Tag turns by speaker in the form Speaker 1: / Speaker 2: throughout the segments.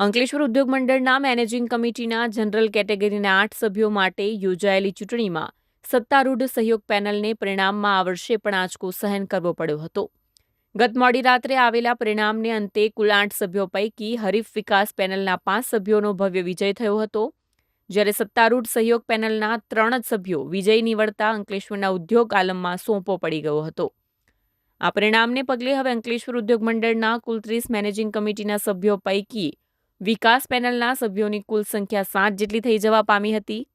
Speaker 1: અંકલેશ્વર ઉદ્યોગ મંડળના મેનેજિંગ કમિટીના જનરલ કેટેગરીના આઠ સભ્યો માટે યોજાયેલી ચૂંટણીમાં સત્તારૂઢ સહયોગ પેનલને પરિણામમાં આ વર્ષે પણ આંચકો સહન કરવો પડ્યો હતો. ગત મોડી રાત્રે આવેલા પરિણામને અંતે કુલ આઠ સભ્યો પૈકી હરીફ વિકાસ પેનલના પાંચ સભ્યોનો ભવ્ય વિજય થયો હતો. જ્યારે સત્તારૂઢ સહયોગ પેનલના ત્રણ જ સભ્યો વિજય નીવડતા અંકલેશ્વરના ઉદ્યોગ આલમમાં સોંપો પડી ગયો હતો. આ પરિણામને પગલે હવે અંકલેશ્વર ઉદ્યોગ મંડળના કુલ ત્રીસ મેનેજિંગ કમિટીના સભ્યો પૈકી વિકાસ પેનલના સભ્યોની કુલ સંખ્યા સાત જેટલી થઈ જવા પામી હતી.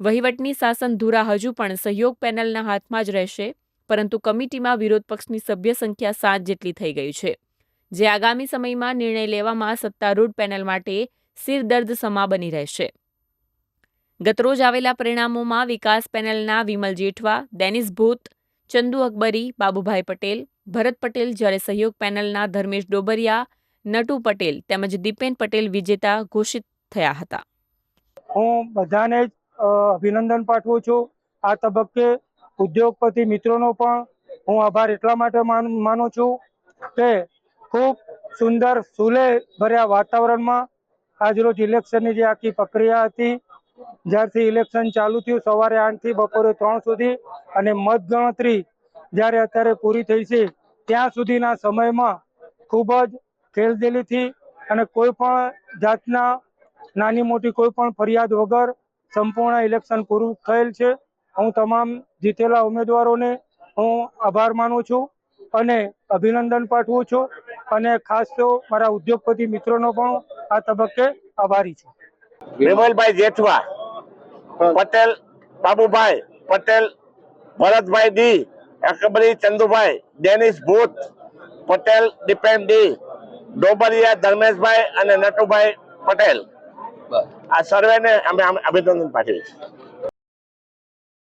Speaker 1: વહીવટની શાસન ધુરા હજુ પણ સહયોગ પેનલના હાથમાં જ રહેશે, પરંતુ કમિટીમાં વિરોધ પક્ષની સભ્ય સંખ્યા સાત જેટલી થઈ ગઈ છે. જે આગામી સમયમાં નિર્ણય લેવામાં સત્તારૂઢ પેનલ માટે સિરદર્દ સમા બની રહેશે. ગતરોજ આવેલા પરિણામોમાં વિકાસ પેનલના વિમલ જેઠવા દેનિસ ભૂત, ચંદુ અકબરી, બાબુભાઈ પટેલ, ભરત પટેલ જ્યારે સહયોગ પેનલના ધર્મેશ ડોબરિયા નટુ પટેલ તેમજ દીપેન પટેલ વિજેતા ઘોષિત થયા હતા.
Speaker 2: હું બધાને જ અભિનંદન પાઠવું છું. આ તબક્કે ઉદ્યોગપતિ મિત્રોનો પણ હું આભાર એટલા માટે માનું છું કે ખૂબ સુંદર સુલે ભર્યા વાતાવરણમાં આજરોજ ઇલેક્શનની જે આખી પ્રક્રિયા હતી, જ્યારથી ઇલેક્શન ચાલુ થયું સવારે આઠથી બપોરે ત્રણ સુધી અને મતગણતરી જ્યારે અત્યારે પૂરી થઈ છે, ત્યાં સુધીના સમયમાં ખૂબ જ ખેલદિલીથી અને કોઈ પણ જાતના નાની મોટી કોઈ પણ ફરિયાદ વગર સંપૂર્ણ ઇલેક્શન પૂરું થયેલ છે. હું તમામ જીતેલા ઉમેદવારોને હું આભાર માનું છું અને અભિનંદન પાઠવું છું અને ખાસ તો મારા ઉદ્યોગપતિ મિત્રોનો પણ આ તબક્કે આભારી છું.
Speaker 3: Vimalbhai Jethwa, Patel Babubhai, Patel Bharatbhai D Akbari Chandubhai, Dennis Bhut, Patel depend D Dobariya Dharmeshbhai અને નટુભાઈ પટેલ. આ સર્વેને અમે અમે અભિનંદન પાઠવીએ છીએ.